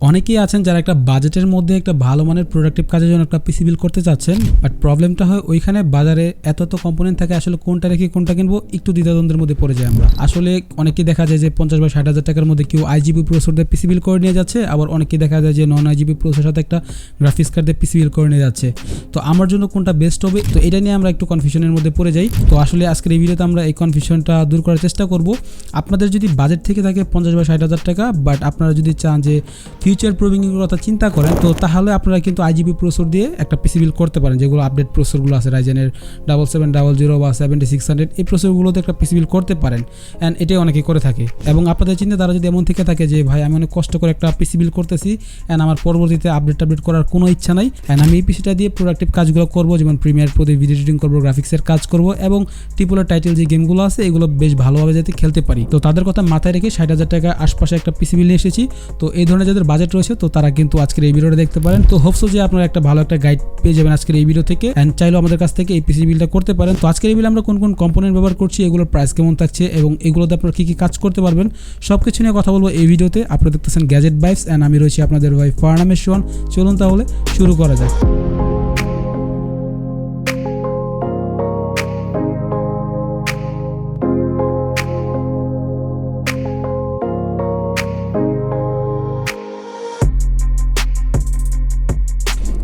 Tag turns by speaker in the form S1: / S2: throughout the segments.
S1: অনেকেই আছেন যারা একটা বাজেটের মধ্যে একটা ভালো মানের প্রোডাক্টিভ কাজের জন্য একটা পিসি বিল করতে চাচ্ছেন বাট প্রবলেমটা হয় ওইখানে বাজারে এত এত কম্পোনেন্ট থাকে, আসলে কোনটা রেখে কোনটা কিনবো, একটু দ্বিধাদ্বন্দ্বের মধ্যে পড়ে যাই আমরা। আসলে অনেকেই দেখা যায় যে পঞ্চাশ বা ষাট হাজার টাকার মধ্যে কেউ আইজিবি প্রসেসর দিয়ে পিসি বিল করে নিয়ে যাচ্ছে, আবার অনেকেই দেখা যায় যে নন আইজিবি প্রসেসর সাথে একটা গ্রাফিক্স কার্ড দিয়ে পিসি বিল করে নিয়ে যাচ্ছে। তো আমার জন্য কোনটা বেস্ট হবে, তো এটা নিয়ে আমরা একটু কনফিউশনের মধ্যে পড়ে যাই। তো আসলে আজকের এই ভিডিওতে আমরা এই কনফিউশনটা দূর করার চেষ্টা করব। আপনাদের যদি বাজেট থেকে থাকে পঞ্চাশ বা ষাট হাজার টাকা বাট আপনারা যদি চান যে ফিউচার প্রুভিং কথা চিন্তা করেন, তো তাহলে আপনারা কিন্তু আইজিবি প্রসেসর দিয়ে একটা পিসি বিল করতে পারেন, যেগুলো আপডেট প্রসেসরগুলো আছে রাইজেনের ডাবল সেভেন ডাবল জিরো বা সেভেন্টি সিক্স হান্ড্রেড এই প্রসেসরগুলোতে একটা পিসি বিল করতে পারেন। অ্যান্ড এটাই অনেকে করে থাকে। এবং আপনাদের চিন্তাধারা যদি এমন থেকে থাকে যে, ভাই, আমি অনেক কষ্ট করে একটা পিসি বিল করতেছি অ্যান্ড আমার পরবর্তীতে আপডেট টাপডেট করার কোনো ইচ্ছা নাই অ্যান্ড আমি এই পিসিটা দিয়ে প্রোডাক্টিভ কাজগুলো করব, যেমন প্রিমিয়ার প্রতি ভিডিও এডিটিং করব গ্রাফিক্সের কাজ করব, এবং টিপুলার টাইটেল যে গেমগুলো আছে, এগুলো বেশ ভালোভাবে যাতে খেলতে পারি। তো তাদের কথা মাথায় রেখে ষাট হাজার টাকা আশপাশে একটা পিসি বিল এসেছি। তো এই ধরনের যাদের বাজেট রয়েছে, তো তারা কিন্তু আজকের এই ভিডিওটা দেখতে পারেন। তো হোপসো যে আপনারা একটা ভালো একটা গাইড পেয়ে যাবেন আজকের এই ভিডিও থেকে। অ্যান্ড চাইলেও আমাদের কাছ থেকে এই পিসি বিলটা করতে পারেন। তো আজকের এই বিলে আমরা কোন কোন কম্পোনেন্ট ব্যবহার করছি, এগুলোর প্রাইস কেমন থাকছে এবং এগুলোতে আপনারা কী কী কাজ করতে পারবেন সব কিছু নিয়ে কথা বলব এই ভিডিওতে। আপনারা দেখতেছেন গ্যাজেট বাইফস অ্যান্ড আমি রয়েছি আপনাদের ভাই ফার্নামেশন শোন চলুন তাহলে শুরু করা যাক।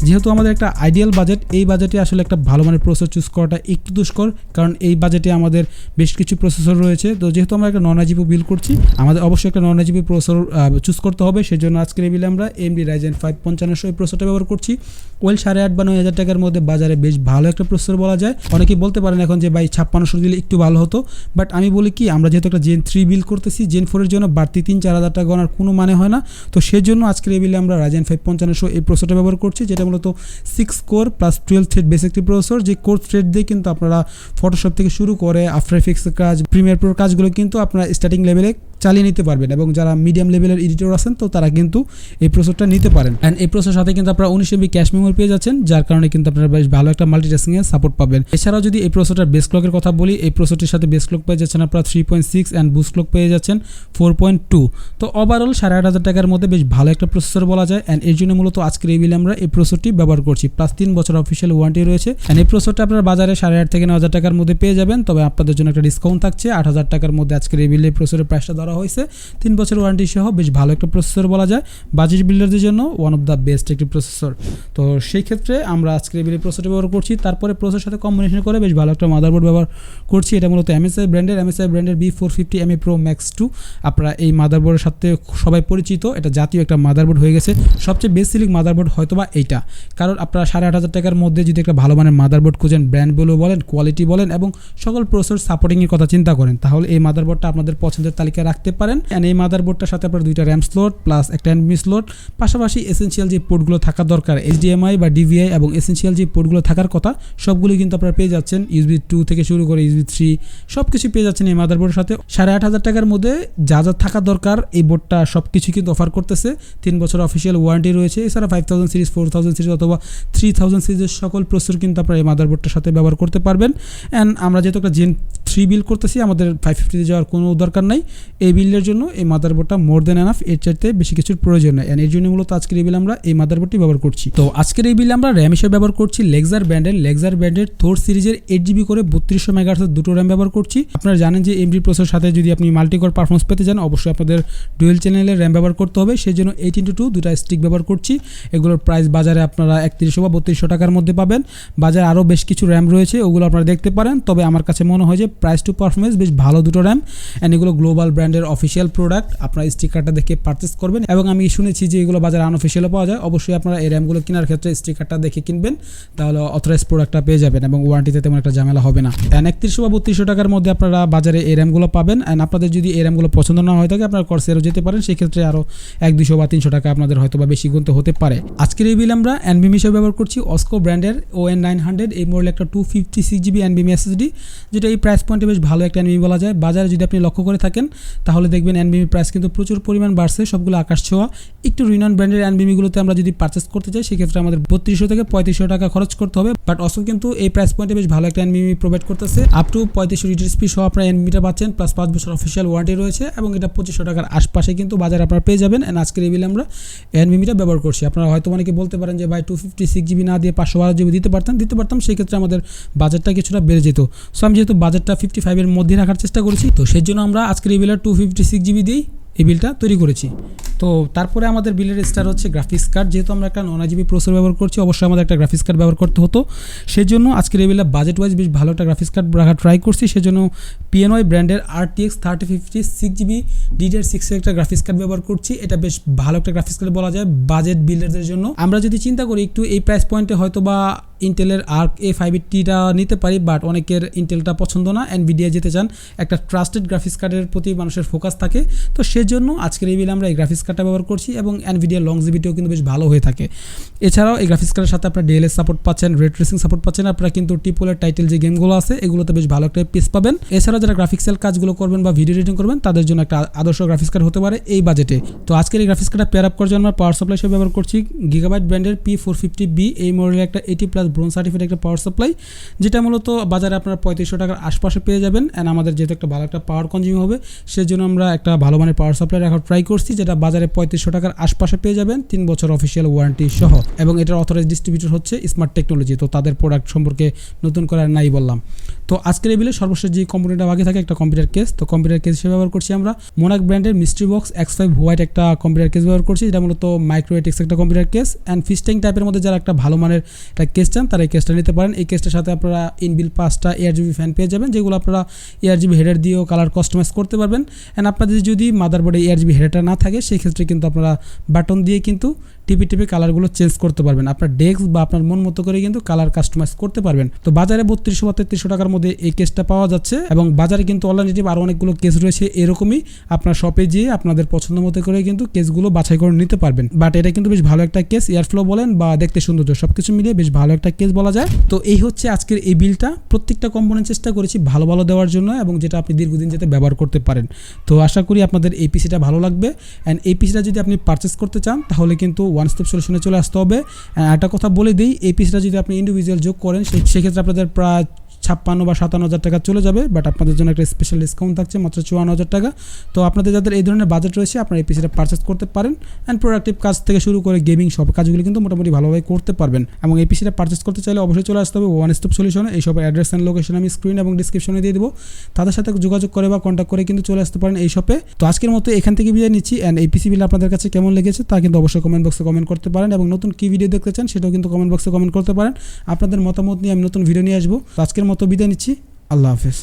S1: যেহেতু আমাদের একটা আইডিয়াল বাজেট এই বাজেটে আসলে একটা ভালো মানের প্রসেসর চুজ করাটা একটু দুষ্কর, কারণ এই বাজেটে আমাদের বেশ কিছু প্রসেসর রয়েছে। তো যেহেতু আমরা একটা নন আইজিপি বিল করছি, আমাদের অবশ্যই একটা নন আইজিপি প্রসেসর চুজ করতে হবে। সেই জন্য আজকের এই বিলে আমরা এমডি রাইজেন ফাইভ পঞ্চান্নশো এই প্রসেসরটা ব্যবহার করছি। ওয়েল, সাড়ে আট বা নয় হাজার টাকার মধ্যে বাজারে বেশ ভালো একটা প্রসেসর বলা যায়। অনেকেই বলতে পারেন এখন যে, ভাই, ছাপ্পান্নশো দিলে একটু ভালো হতো। বাট আমি বলি কি, আমরা যেহেতু একটা জেন থ্রি বিল করতেছি জেন ফোরের জন্য বাড়তি তিন চার হাজার টাকা গণার কোনো মানে হয় না। তো সেজন্য আজকের এই বিলে আমরা রাইজেন ফাইভ পঞ্চান্নশো এই প্রসেসরটা ব্যবহার করছি, যেটা মূলত six core plus twelve thread base একটি প্রসেসর যে কোর থ্রেড দিয়ে কিন্তু আপনারা ফটোশপ থেকে শুরু করে আফটার কাজ প্রিমিয়ার প্রোর কাজগুলো কিন্তু আপনারা স্টার্টিং লেভেলে চালিয়ে নিতে পারবেন এবং যারা মিডিয়াম লেভেলের এডিটর আছেন, তো তারা কিন্তু এই প্রসেসরটা নিতে পারেন। অ্যান্ড এই প্রসেসের সাথে কিন্তু আপনারা উনিশ এমবি ক্যাশ মেমোরি পেয়ে যাচ্ছেন, যার কারণে কিন্তু আপনারা বেশ ভালো একটা মাল্টিটাস্কিংয়ে সাপোর্ট পাবেন। এছাড়াও যদি এই প্রসেসরটার বেস ক্লকের কথা বলি, এই প্রসেসরটির সাথে বেস ক্লক পেয়ে যাচ্ছেন আপনারা three point six and boost clock পেয়ে যাচ্ছেন ফোর পয়েন্ট টু তো ওভারঅল সাড়ে আট হাজার টাকার মধ্যে বেশ ভালো একটা প্রসেসর বলা যায়। অ্যান্ড এর জন্য মূলত আজকের এই বিলে আমরা এই প্রসেসরটি ব্যবহার করছি। প্লাস তিন বছর অফিসিয়াল ওয়ারেন্টি রয়েছে। অ্যান্ড এই প্রসেসরটা আপনারা বাজারে সাড়ে আট থেকে ন হাজার টাকার মধ্যে পেয়ে যাবেন। তবে আপনাদের জন্য একটা ডিসকাউন্ট থাকছে। আট হাজার টাকার মধ্যে আজকের এই বিলে প্রসেসরের প্রাইসটা ধরা হয়েছে। তিন বছর ওয়ারেন্টি সহ বেশ ভালো একটা প্রসেসর বলা যায়। বাজেট বিল্ডারদের জন্য ওয়ান অফ দ্য বেস্ট একটি প্রসেসর তো সেই ক্ষেত্রে আমরা আজকে এই প্রসেসর ব্যবহার করছি। তারপরে প্রসেসর সাথে কম্বিনেশন করে বেশ ভালো একটা মাদারবোর্ড ব্যবহার করছি। এটা মূলত এমএসআই ব্র্যান্ডের এমএসআই ব্র্যান্ডের B four fifty M A pro max two আপনারা এই মাদারবোর্ডের সাথে সবাই পরিচিত। এটা জাতীয় একটা মাদারবোর্ড হয়ে গেছে। সবচেয়ে সিলিং মাদারবোর্ড হয়তো বা এইটা। কারণ আপনারা সাড়ে আট হাজার টাকার মধ্যে যদি একটা ভালো মানের মাদারবোর্ড খুঁজেন ব্র্যান্ড বলেও বলেন কোয়ালিটি বলেন এবং সকল প্রসেসর সাপোর্টিংয়ের কথা চিন্তা করেন, তাহলে এই মাদারবোর্ডটা আপনাদের পছন্দের তালিকায় রাখতে পারেন। অ্যান্ড এই মাদারবোর্ডটার সাথে আপনার দুইটা র্যাম স্লোট প্লাস একটা এনবি স্লোট পাশাপাশি এসেন্সিয়াল যে পোর্টগুলো থাকা দরকার এইচডিএমআই বা ডিভিআই এবং এসেন্সিয়াল যে পোর্টগুলো থাকার কথা সবগুলি কিন্তু আপনারা পেয়ে যাচ্ছেন ইউসবি টু থেকে শুরু করে ইউসবি থ্রি সব কিছু পেয়ে যাচ্ছেন এই মাদারবোর্ডের সাথে। সাড়ে আট হাজার টাকার মধ্যে যা যা থাকা দরকার, এই বোর্ডটা সব কিছু কিন্তু অফার করতেছে। তিন বছর অফিসিয়াল ওয়ারেন্টি রয়েছে। এছাড়া five thousand series four thousand series অথবা থ্রি থাউজেন্ড সিরিজের সকল প্রসেসর কিন্তু আপনারা এই মাদারবোর্ডটার সাথে ব্যবহার করতে পারবেন। অ্যান্ড আমরা যেহেতু একটা জেন থ্রি বিল করতেছি, আমাদের ফাইভ ফিফটিতে যাওয়ার কোনো দরকার নাই। এই বিলের জন্য এই মাদারবোর্ডটা মোর দেন এনাফ এর চাইতে বেশি কিছুর প্রয়োজন নেই। এর জন্য মূলত আজকের এই বিল আমরা এই মাদারবোর্ডটি ব্যবহার করছি। তো আজকের এই বিলে আমরা র্যাম হিসেবে ব্যবহার করছি লেগজার ব্র্যান্ডের লেগজার ব্র্যান্ডের থোর সিরিজের এইট জিবি করে বত্রিশশো মেগাহার্সের দুটো র্যাম ব্যবহার করছি। আপনারা জানেন যে এমডি প্রসেসর সাথে যদি আপনি মাল্টিকোর পারফরমেন্স পেতে চান, অবশ্যই আপনাদের ডুয়েল চ্যানেলের র্যাম ব্যবহার করতে হবে। সেই জন্য এইট ইন্টু টু দুটা স্টিক ব্যবহার করছি। এগুলোর প্রাইস বাজারে আপনারা একত্রিশশো বা বত্রিশশো টাকার মধ্যে পাবেন। বাজারে আরও বেশ কিছু র্যাম রয়েছে, ওগুলো আপনারা দেখতে পারেন। তবে আমার কাছে মনে হয় যে প্রাইস টু পারফরমেন্স বেশ ভালো দুটো র্যাম অ্যান্ড এগুলো গ্লোবাল ব্র্যান্ডের অফিসিয়াল প্রোডাক্ট আপনারা স্টিকারটা দেখে পারচেস করবেন এবং আমি শুনেছি যে এগুলো বাজারে আনঅফিসিয়ালও পাওয়া যায়। অবশ্যই আপনারা এই র্যামগুলো কেনার ক্ষেত্রে স্টিকারটা দেখে কিনবেন, তাহলে অথরাইজ প্রোডাক্টটা পেয়ে যাবেন এবং ওয়ারেন্টিতে তেমন একটা ঝামেলা হবে না। অ্যান্ড একত্রিশশো বা বত্রিশশো টাকার মধ্যে আপনারা বাজারে এই র্যামগুলো পাবেন। অ্যান্ড আপনাদের যদি এই র্যামগুলো পছন্দ না হয়ে থাকে, আপনারা কর্সেরও যেতে পারেন। সেক্ষেত্রে আরও এক, দুশো বা তিনশো টাকা আপনাদের হয়তো বা বেশি গুনতে হতে পারে। আজকের এই বিল আমরা এনবিএম হিসেবে ব্যবহার করছি। অস্কো ব্র্যান্ডের ও এন নাইন হান্ড্রেড এই মডেল একটা টু ফিফটি সিক্স জিবি এনবিএম এসএসডি যেটা এই প্রাইস পয়েন্টে বেশ ভালো একটা এনবিএম বলা যায়। বাজারে যদি আপনি লক্ষ্য করে থাকেন তাহলে দেখবেন এনবিমি প্রাইস কিন্তু প্রচুর পরিমাণ বাড়ছে, সবগুলো আকাশ ছোঁয়া। একটু রিনন ব্র্যান্ডের এনবিমিগুলোতে আমরা যদি পারচেস করতে চাই, সেক্ষেত্রে আমাদের বত্রিশশো থেকে পঁয়ত্রিশশো টাকা খরচ করতে হবে। বাট অসো কিন্তু এই প্রাইস পয়েন্টে বেশ ভালো একটা এনবিমি প্রোভাইড করতেছে। আপ টু পঁয়ত্রিশশো ডিটিএসপি সহ আপনার এনবিমিটা পাচ্ছেন প্লাস পাঁচ বছর অফিসিয়াল ওয়ারেন্টি রয়েছে এবং এটা পঁচিশশো টাকার আশপাশে কিন্তু বাজারে আপনারা পেয়ে যাবেন। অ্যান্ড আজকের এই আমরা এনবিমিটা ব্যবহার করছি। আপনারা হয়তো অনেকে বলতে পারেন যে, ভাই টু ফিফটি সিক্স জিবি না দিয়ে পাঁচশো বারো জিবি দিতে পারতাম দিতে পারতাম, সেক্ষেত্রে আমাদের বাজারটা কিছুটা বেড়ে যেত। সো আমি যেহেতু বাজারটা ফিফটি ফাইভের মধ্যে রাখার চেষ্টা করেছি, তো সেই জন্য আমরা আজকের এই টু ফিফটি সিক্স জিবি দিয়েই এই বিলটা তৈরি করেছি। তো তারপরে আমাদের বিলের স্টার হচ্ছে গ্রাফিক্স কার্ড যেহেতু আমরা একটা নন জিবি প্রসেসর ব্যবহার করছি, অবশ্যই আমাদের একটা গ্রাফিক্স কার্ড ব্যবহার করতে হতো। সেই জন্য আজকের এই বিলে বাজেট ওয়াইজ বেশ ভালো একটা গ্রাফিক্স কার্ড রাখার ট্রাই করছি। সেজন্য পিএনওয়াই ব্র্যান্ডের R TX thirty fifty six GB DDR সিক্সের একটা গ্রাফিক্স কার্ড ব্যবহার করছি। এটা বেশ ভালো একটা গ্রাফিক্স কার্ড বলা যায় বাজেট বিল্ডারদের জন্য। আমরা যদি চিন্তা করি একটু এই প্রাইস পয়েন্টে হয়তো বা ইন্টেলের আর্ক এ ফাইভ টিটা নিতে পারি বাট অনেকের ইন্টেলটা পছন্দ না। এনভিডিয়া যেতে চান, একটা ট্রাস্টেড গ্রাফিক্স কার্ডের প্রতি মানুষের ফোকাস থাকে। তো সেজন্য আজকের এই বিলে আমরা এই গ্রাফিক্স কার্ডটা ব্যবহার করছি এবং এনভিডিয়া লংজিভিটিও কিন্তু বেশ ভালো হয়ে থাকে। এছাড়াও এই গ্রাফিক্স কার্ডের সাথে আপনার ডিএলএস সাপোর্ট পাচ্ছেন রেড ট্রেসিং সাপোর্ট পাচ্ছেন। আপনারা কিন্তু টিপোলের টাইটেল যে গেমগুলো আছে, এগুলোতে বেশ ভালো একটা পিস পাবেন। এছাড়াও যারা গ্রাফিক্সের কাজগুলো করবেন বা ভিডিও এডিটিং করবেন, তাদের জন্য একটা আদর্শ গ্রাফিক্স কার্ড হতে পারে এই বাজেটে তো আজকের এই গ্রাফিক্স কার্ডটা পেয়ার আপ করার জন্য আমরা পাওয়ার সাপ্লাই হিসেবে ব্যবহার করছি। গিগাবাইট ব্র্যান্ডের পি ফোর ফিফটি বি এই মডেলের একটা এইটি প্লাস ব্রোন সার্টিফিকেট একটা পাওয়ার সাপ্লাই যেটা মূলত বাজারে আপনারা পঁয়ত্রিশশো টাকার আশপাশে পেয়ে যাবেন অ্যান্ড আমাদের যেহেতু একটা ভালো একটা পাওয়ার কনজিউম হবে, সেজন্য আমরা একটা ভালো মানের পাওয়ার সাপ্লাই রাখার ট্রাই করছি, যেটা বাজারে পঁয়ত্রিশশো টাকার আশপাশে পেয়ে যাবেন, তিন বছর অফিসিয়াল ওয়ারেন্টি সহ। এবং এটার অথরাইজ ডিস্ট্রিবিউটর হচ্ছে স্মার্ট টেকনোলজি তো তাদের প্রোডাক্ট সম্পর্কে নতুন করে নাই বললাম। তো আজকের এই বিলে সর্বশেষ যে কম্পিউটারটা বাকি থাকে একটা কম্পিউটার কেস তো কম্পিউটার কেস হিসেবে ব্যবহার করছি আমরা মোনাক ব্র্যান্ডের mystery box X five white একটা কম্পিউটার কেস ব্যবহার করছি, যেটা মূলত মাইক্রোএটিক্স একটা কম্পিউটার কেস অ্যান্ড ফিস্টিং টাইপের মধ্যে যারা একটা ভালো মানের একটা কেস চান, তারা এই কেসটা নিতে পারেন। এই কেসটার সাথে আপনারা ইনবিল পাঁচটা এয়ার জিবি ফ্যান পেয়ে যাবেন, যেগুলো আপনারা এয়ার জিবি হেডার দিয়েও কালার কাস্টমাইজ করতে পারবেন। অ্যান্ড আপনাদের যদি মাদারবোর্ডে এয়ার জিবি হেডারটা না থাকে, সেই ক্ষেত্রে কিন্তু আপনারা বাটন দিয়ে কিন্তু টিপি টিপি কালারগুলো চেঞ্জ করতে পারবেন। আপনার ডেস্ক বা আপনার মন মতো করে কিন্তু কালার কাস্টমাইজ করতে পারবেন। তো বাজারে বত্রিশশো বা তেত্রিশশো টাকার মধ্যে এই কেসটা পাওয়া যাচ্ছে এবং বাজারে কিন্তু অনলাইনেটিভ আরও অনেকগুলো কেস রয়েছে এরকমই। আপনার শপে যেয়ে আপনাদের পছন্দ মতো করে কিন্তু কেসগুলো বাছাই করে নিতে পারবেন। বাট এটা কিন্তু বেশ ভালো একটা কেস এয়ারফ্লো বলেন বা দেখতে সৌন্দর্য সব কিছু মিলিয়ে বেশ ভালো একটা কেস বলা যায়। তো এই হচ্ছে আজকের এই বিলটা। প্রত্যেকটা কম্পোনেন্ট চেষ্টা করেছি ভালো ভালো দেওয়ার জন্য এবং যেটা আপনি দীর্ঘদিন যাতে ব্যবহার করতে পারেন। তো আশা করি আপনাদের এই পিসিটা ভালো লাগবে। অ্যান্ড এই পিসিটা যদি আপনি পারচেস করতে চান, তাহলে কিন্তু ওয়ান স্টেপ সলিউশনে চলে আসতে হবে। একটা কথা বলে দিই, এই পিসিটা যদি আপনি ইন্ডিভিজুয়াল যোগ করেন সেক্ষেত্রে আপনাদের প্রায় ছাপ্পান্ন বা সাতান্ন হাজার টাকা চলে যাবে বাট আপনাদের জন্য একটা স্পেশাল ডিসকাউন্ট থাকছে মাত্র চুয়ান্ন হাজার টাকা। তো আপনাদের যাদের এই ধরনের বাজেট রয়েছে, আপনারা এই পিসিটা পারচেস করতে পারেন অ্যান্ড প্রোডাক্টিভ কাজ থেকে শুরু করে গেমিং সব কাজগুলি কিন্তু মোটামুটি ভালোভাবে করতে পারবেন। এবং এই পিসিটা পারচেস করতে চাইলে অবশ্যই চলে আসতে হবে ওয়ান স্টপ সলিউশনে এই সব অ্যাড্রেস অ্যান্ড লোকেশন আমি স্ক্রিন এবং ডিসক্রিপশনে দিয়ে দেবো। তাদের সাথে যোগাযোগ করে বা কন্ট্যাক্ট করে কিন্তু চলে আসতে পারেন এই শপে তো আজকের মতো এখান থেকে বিদায় নিচ্ছি অ্যান্ড এই পিসি বিল আপনাদের কাছে কেমন লেগেছে তা কিন্তু অবশ্যই কমেন্ট বক্সে কমেন্ট করতে পারেন এবং নতুন কী ভিডিও দেখতে চান সেটাও কিন্তু কমেন্ট বক্সে কমেন্ট করতে পারেন। আপনাদের মতামত নিয়ে আমি নতুন ভিডিও নিয়ে আসব। আজকের মতো বিদায় নিচ্ছি। আল্লাহ হাফেজ।